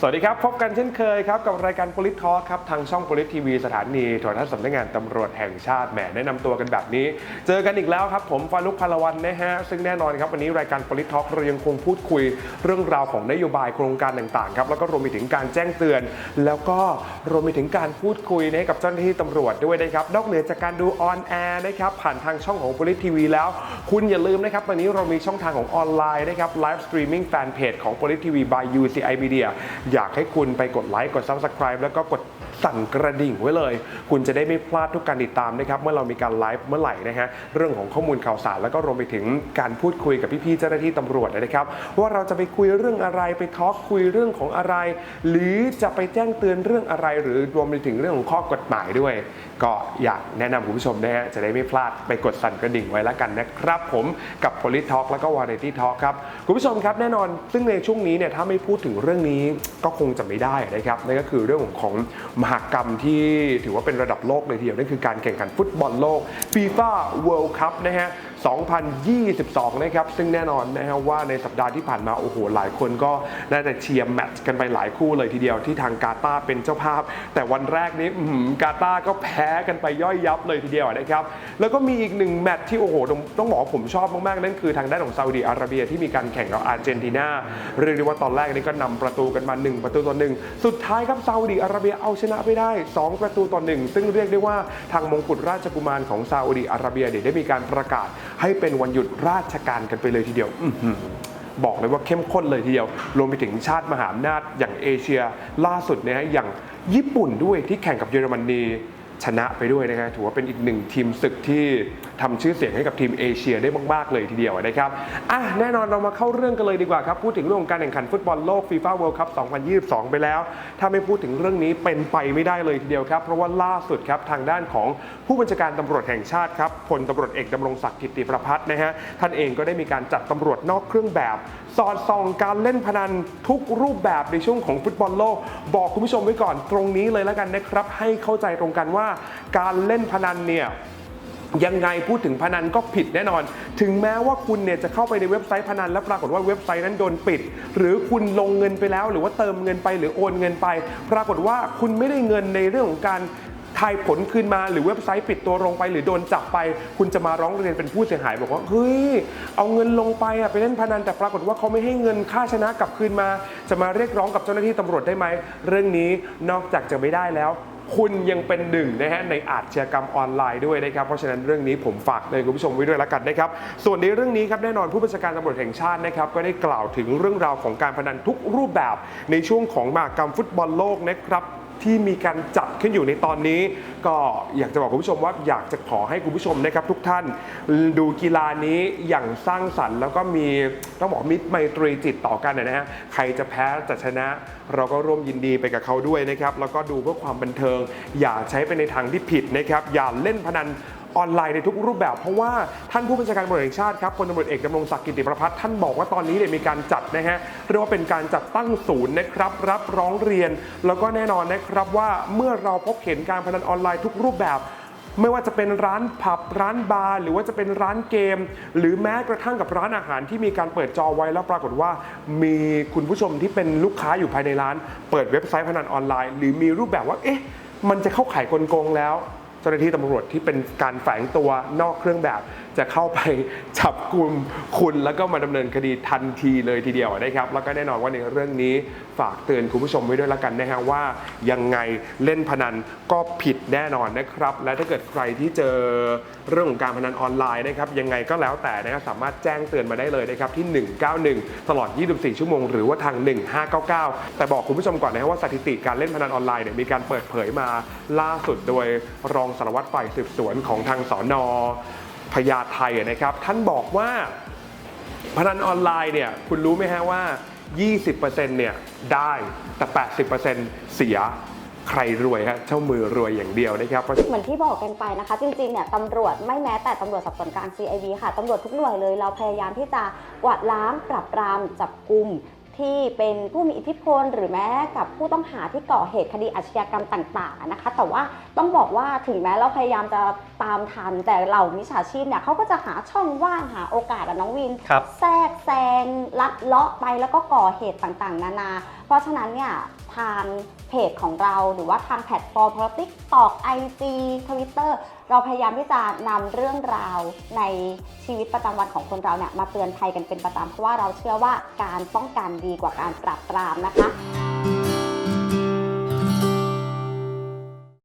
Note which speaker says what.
Speaker 1: สวัสดีครับ พบกันเช่นเคยครับ กับรายการ p o l i t Talk ครับ ทางช่อง p o l i t TV สถานีโทรทัศน์สำนักงานตำรวจแห่งชาติแหมแนะนำตัวกันแบบนี้ เจอกันอีกแล้วครับ ผมฟารุกพลวันนะฮะ ซึ่งแน่นอนครับวันนี้รายการ p o l i t Talk เรายังคงพูดคุย เรื่องราวของนโยบายโครงการต่างๆครับแล้วก็รวมไปถึงการแจ้งเตือน แล้วก็รวมไปถึงการพูดคุยนะกับเจ้าหน้าที่ตำรวจด้วยนะครับนอกเหนือจากการดูออนแอร์นะครับผ่านทางช่องของ p o l i t TV แล้ว คุณอย่าลืมนะครับตอนนี้เรามีช่องทางของออนไลน์นะครับไลฟ์สตรีมมิ่งแฟนเพจของ p o l i t TV by UCI Media อยากให้คุณไปกดไลค์กด Subscribe แล้วก็กด สั่นกระดิ่งไว้เลย คุณจะได้ไม่พลาดทุกการติดตามนะครับเมื่อเรามีการไลฟ์เมื่อไหร่นะฮะเรื่องของข้อมูลข่าวสารแล้วก็รวมไปถึงการพูดคุยกับพี่ๆเจ้าหน้าที่ตำรวจนะครับ ว่าเราจะไปคุยเรื่องอะไรไปทอล์กคุยเรื่องของอะไร หรือจะไปแจ้งเตือนเรื่องอะไร หรือรวมไปถึงเรื่องของข้อกฎหมายด้วย ก็อยากแนะนำคุณผู้ชมนะฮะจะได้ไม่พลาดไปกดสั่นกระดิ่งไว้แล้วกันนะครับผมกับ p o l i t Talk แล้วก็ Variety Talk ครับคุณผู้ชมครับแน่นอน ซึ่งในช่วงนี้เนี่ยถ้าไม่พูดถึงเรื่องนี้ก็คงจะไม่ได้นะครับนั่นก็คือเรื่องของของมหากรรมที่ถือว่าเป็นระดับโลกเลยทีเดียวนั่นคือการแข่งขันฟุตบอลโลก FIFA World Cup นะฮะ 2022 นะครับ ซึ่งแน่นอนนะฮะว่าในสัปดาห์ที่ผ่านมา โอ้โห หลายคนก็น่าจะเชียร์แมตช์กันไปหลายคู่เลยทีเดียวที่ทางกาตาร์เป็นเจ้าภาพ แต่วันแรกนี้อื้อหือกาตาร์ก็แพ้กันไปย่อยยับเลยทีเดียวนะครับ แล้วก็มีอีกหนึ่งแมตช์ที่โอ้โหต้องบอกผมชอบมากๆ นั่นคือทางด้านของซาอุดีอาระเบียที่มีการแข่งกับอาร์เจนตินาเรียกได้ว่าตอนแรกนี้ก็นำประตูกันมา 1 ประตูต่อหนึ่งสุดท้ายครับซาอุดีอาระเบียเอาชนะไปได้ 2 ประตูต่อหนึ่งซึ่งเรียกได้ว่าทางมงกุฎราชกุมารของซาอุดีอาระเบียเนี่ยได้มีการประกาศให้เป็นวันหยุดราชการกันไปเลยทีเดียวอื้อหือบอกเลยว่าเข้มข้นเลยทีเดียว รวมไปถึงชาติมหาอำนาจอย่างเอเชียล่าสุดนะฮะอย่างญี่ปุ่นด้วยที่แข่งกับเยอรมนี ชนะไปด้วยนะครับถือว่าเป็นอีกหนึ่งทีมศึกที่ทำชื่อเสียงให้กับทีมเอเชียได้มาก ๆ เลยทีเดียวนะครับอะแน่นอนเรามาเข้าเรื่องกันเลยดีกว่าครับ พูดถึงเรื่องของการแข่งขันฟุตบอลโลกฟีฟ่าเวิลด์คัพ2022 ไปแล้ว ถ้าไม่พูดถึงเรื่องนี้เป็นไปไม่ได้เลยทีเดียวครับ เพราะว่าล่าสุดครับทางด้านของผู้บัญชาการตำรวจแห่งชาติครับพลตำรวจเอกดำรงศักดิ์กิติประพัฒน์นะฮะท่านเองก็ได้มีการจัดตำรวจนอกเครื่องแบบ สอดส่องการเล่นพนันทุกรูปแบบในช่วงของฟุตบอลโลก บอกคุณผู้ชมไว้ก่อนตรงนี้เลยแล้วกันนะครับ ให้เข้าใจตรงกันว่าการเล่นพนันเนี่ยยังไงพูดถึงพนันก็ผิดแน่นอน ถึงแม้ว่าคุณเนี่ยจะเข้าไปในเว็บไซต์พนันแล้วปรากฏว่าเว็บไซต์นั้นโดนปิด หรือคุณลงเงินไปแล้ว หรือว่าเติมเงินไปหรือโอนเงินไป ปรากฏว่าคุณไม่ได้เงินในเรื่องของการ ทายผลคืนมาหรือเว็บไซต์ปิดตัวลงไป หรือโดนจับไป คุณจะมาร้องเรียนเป็นผู้เสียหายบอกว่าเฮ้ยเอาเงินลงไปอะไปเล่นพนันแต่ปรากฏว่าเขาไม่ให้เงินค่าชนะกลับคืนมา จะมาเรียกร้องกับเจ้าหน้าที่ตำรวจได้ไหมเรื่องนี้นอกจากจะไม่ได้แล้วคุณยังเป็นหนึ่งนะฮะในอาชญากรรมออนไลน์ด้วยนะครับ เพราะฉะนั้นเรื่องนี้ผมฝากเลยคุณผู้ชมไว้ด้วยแล้วกันนะครับ ส่วนในเรื่องนี้ครับแน่นอนผู้บัญชาการตำรวจแห่งชาตินะครับก็ได้กล่าวถึงเรื่องราวของการพนันทุกรูปแบบในช่วงของมหากรรมฟุตบอลโลกนะครับ ที่มีการจัดขึ้นอยู่ในตอนนี้ ก็อยากจะบอกคุณผู้ชมว่าอยากจะขอให้คุณผู้ชมนะครับทุกท่านดูกีฬานี้อย่างสร้างสรรค์แล้วก็มีต้องบอกมิตรไมตรีจิตต่อกันนะฮะใครจะแพ้จะชนะ เราก็ร่วมยินดีไปกับเขาด้วยนะครับแล้วก็ดูเพื่อความบันเทิง อย่าใช้ไปในทางที่ผิดนะครับอย่าเล่นพนัน ออนไลน์ในทุกรูปแบบ เพราะว่าท่านผู้บัญชาการตำรวจแห่งชาติครับพลตำรวจเอกดำรงศักดิ์กิติประพัฒน์ท่านบอกว่าตอนนี้เนี่ยมีการจัดนะฮะเรียกว่าเป็นการจัดตั้งศูนย์นะครับรับร้องเรียน แล้วก็แน่นอนนะครับว่าเมื่อเราพบเห็นการพนันออนไลน์ทุกรูปแบบไม่ว่าจะเป็นร้านผับร้านบาร์หรือว่าจะเป็นร้านเกม หรือแม้กระทั่งกับร้านอาหารที่มีการเปิดจอไว้แล้วปรากฏว่า มีคุณผู้ชมที่เป็นลูกค้าอยู่ภายในร้าน เปิดเว็บไซต์พนันออนไลน์ หรือมีรูปแบบว่าเอ๊ะมันจะเข้าข่ายกลโกงแล้ว เจ้าหน้าที่ตำรวจที่เป็นการแฝงตัวนอกเครื่องแบบ จะเข้าไปจับกลุ่มคุณแล้วก็มาดำเนินคดีทันทีเลยทีเดียวนะครับ แล้วก็แน่นอนว่าในเรื่องนี้ฝากเตือนคุณผู้ชมไว้ด้วยล้วกันนะฮะว่ายังไงเล่นพนันก็ผิดแน่นอนนะครับ และถ้าเกิดใครที่เจอเรื่องของการพนันออนไลน์นะครับยังไงก็แล้วแต่นะครับสามารถแจ้งเตือนมาได้เลยนะครับที่ 191 ตลอด 24 ชั่วโมง หรือว่าทาง 1599 แต่บอกคุณผู้ชมก่อนนะครับว่าสถิติการเล่นพนันออนไลน์เนี่ยมีการเปิดเผยมาล่าสุดโดยรองสารวัตรฝ่ายสืบสวนของทางสอนอ พญาไทนะครับ ท่านบอกว่าพนันออนไลน์เนี่ยคุณรู้ไหมฮะว่า 20%เนี่ยได้แต่ 80%เสียใครรวยฮะเจ้ามือรวยอย่างเดียวนะครับ
Speaker 2: เหมือนที่บอกกันไปนะคะ จริงๆ เนี่ยตำรวจไม่แม้แต่ตำรวจสอบสวนกลาง CIV ค่ะตำรวจทุกหน่วยเลย เราพยายามที่จะกวาดล้างปรับปรามจับกลุ่ม ที่เป็นผู้มีอิทธิพล หรือแม้กับผู้ต้องหาที่ก่อเหตุคดีอาชญากรรมต่างๆนะคะ แต่ว่าต้องบอกว่าถึงแม้เราพยายามจะตามทัน แต่เหล่ามิจฉาชีพเนี่ยเขาก็จะหาช่องว่างหาโอกาสอะน้องวิน
Speaker 3: ครับ
Speaker 2: แทรกแซแซงลัดเลาะไปแล้วก็ก่อเหตุต่างๆ นานา เพราะฉะนั้นเนี่ยทางเพจของเราหรือว่าทางแพลตฟอร์มทิกตอกไอจีทวิตเตอร์ เราพยายามที่จะนำเรื่องราวในชีวิตประจำวันของคนเราเนี่ยมาเตือนภัยกันเป็นประจำเพราะว่าเราเชื่อว่าการป้องกันดีกว่าการปราบปรามนะคะ